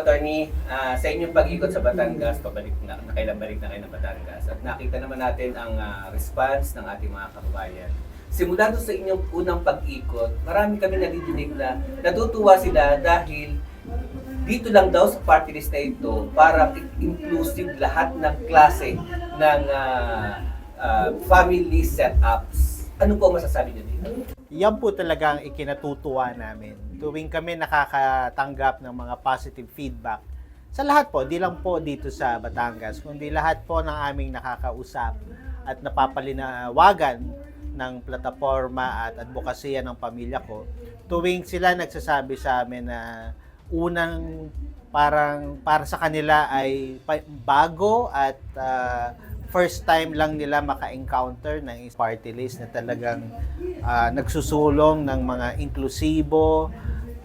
attorney, ah, sa inyong pag-ikot sa Batangas, pabalik na, nakailang balik na kayo ng Batangas, at nakita naman natin ang ah, response ng ating mga kababayan. Simula doon sa inyong unang pag-ikot, marami kami nadidinig na natutuwa sila dahil dito lang daw sa party list na ito para inclusive lahat ng klase ng ah, ah, family setups. Ano po masasabi niyo dito? Yan po talaga ang ikinatutuwa namin. Tuwing kami nakakatanggap ng mga positive feedback sa lahat po, di lang po dito sa Batangas, kundi lahat po ng aming nakakausap at napapalinawagan ng plataforma at advokasya ng pamilya ko. Tuwing sila nagsasabi sa amin na unang parang para sa kanila ay bago at ah, first time lang nila maka-encounter ng party list na talagang ah, nagsusulong ng mga inklusibo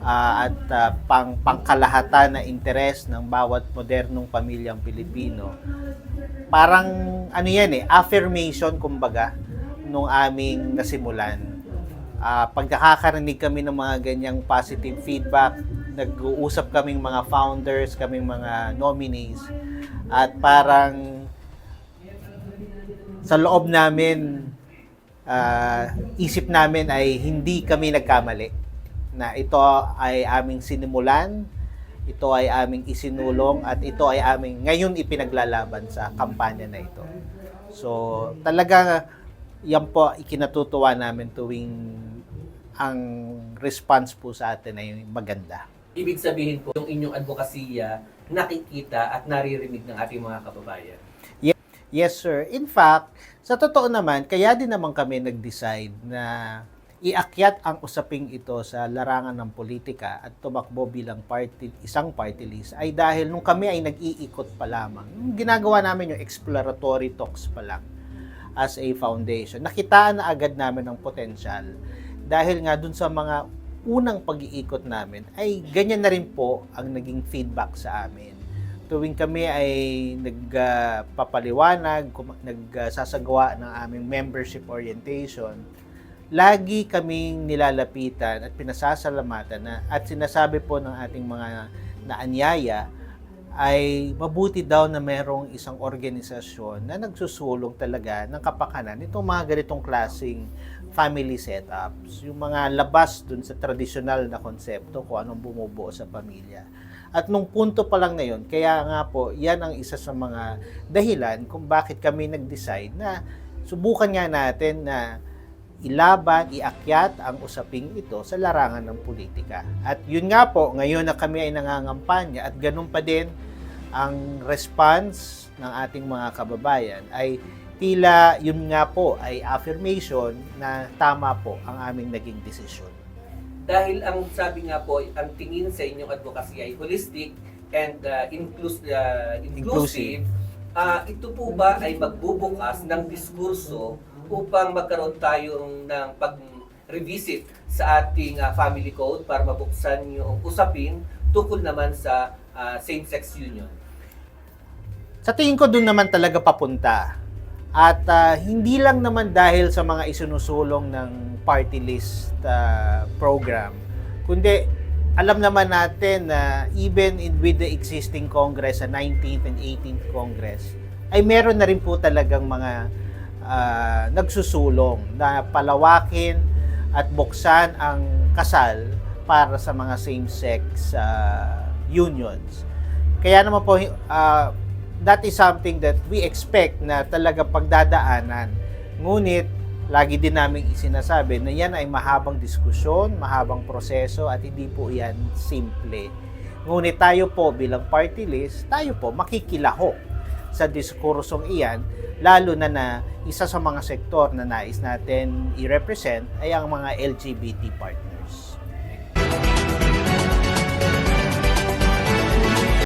ah, at ah, pang pangkalahatan na interes ng bawat modernong pamilyang Pilipino. Parang ano yan eh, affirmation kumbaga nung aming nasimulan. Ah, pag kami ng mga ganyang positive feedback, nag-uusap kaming mga founders, kaming mga nominees, at parang sa loob namin, ah, isip namin ay hindi kami nagkamali. Na ito ay aming sinimulan, ito ay aming isinulong, at ito ay aming ngayon ipinaglalaban sa kampanya na ito. So, talaga yan po ikinatutuwa namin tuwing ang response po sa atin ay maganda. Ibig sabihin po, yung inyong advokasya nakikita at naririnig ng ating mga kababayan. Yes, sir. In fact, sa totoo naman, kaya din naman kami nag-decide na iakyat ang usaping ito sa larangan ng politika at tumakbo bilang party, isang party list ay dahil nung kami ay nag-iikot pa lamang, yung ginagawa namin yung exploratory talks pa lang as a foundation, nakitaan na agad namin ang potensyal. Dahil nga dun sa mga unang pag-iikot namin ay ganyan na rin po ang naging feedback sa amin tuwing kami ay nagpapaliwanag, nagsasagawa ng aming membership orientation, lagi kaming nilalapitan at pinasasalamatan na at sinasabi po ng ating mga naanyaya ay mabuti daw na merong isang organisasyon na nagsusulong talaga ng kapakanan itong mga ganitong klasing family setups, yung mga labas dun sa tradisyonal na konsepto kung anong bumubuo sa pamilya. At nung punto pa lang na yun, kaya nga po, yan ang isa sa mga dahilan kung bakit kami nag-decide na subukan nga natin na ilaban, iakyat ang usaping ito sa larangan ng politika. At yun nga po, ngayon na kami ay nangangampanya at ganun pa din ang response ng ating mga kababayan ay tila yun nga po ay affirmation na tama po ang aming naging desisyon. Dahil ang sabi nga po, ang tingin sa inyong advocacy ay holistic and uh, inclus- uh, inclusive, ah, ito po ba ay magbubukas ng diskurso upang magkaroon tayo ng pag-revisit sa ating ah, family code para mabuksan yung usapin tukol naman sa ah, same-sex union? Sa tingin ko doon naman talaga papunta. At ah, hindi lang naman dahil sa mga isinusulong ng party list ah, program, kundi alam naman natin na even in, with the existing Congress, sa 19th and 18th Congress, ay meron na rin po talagang mga ah, nagsusulong na palawakin at buksan ang kasal para sa mga same-sex ah, unions. Kaya naman po, ah, that is something that we expect na talaga pagdadaanan. Ngunit, lagi din namin isinasabi na yan ay mahabang diskusyon, mahabang proseso at hindi po yan simple. Ngunit tayo po bilang party list, tayo po makikilaho sa diskursong iyan, lalo na na isa sa mga sektor na nais natin i-represent ay ang mga LGBT partners.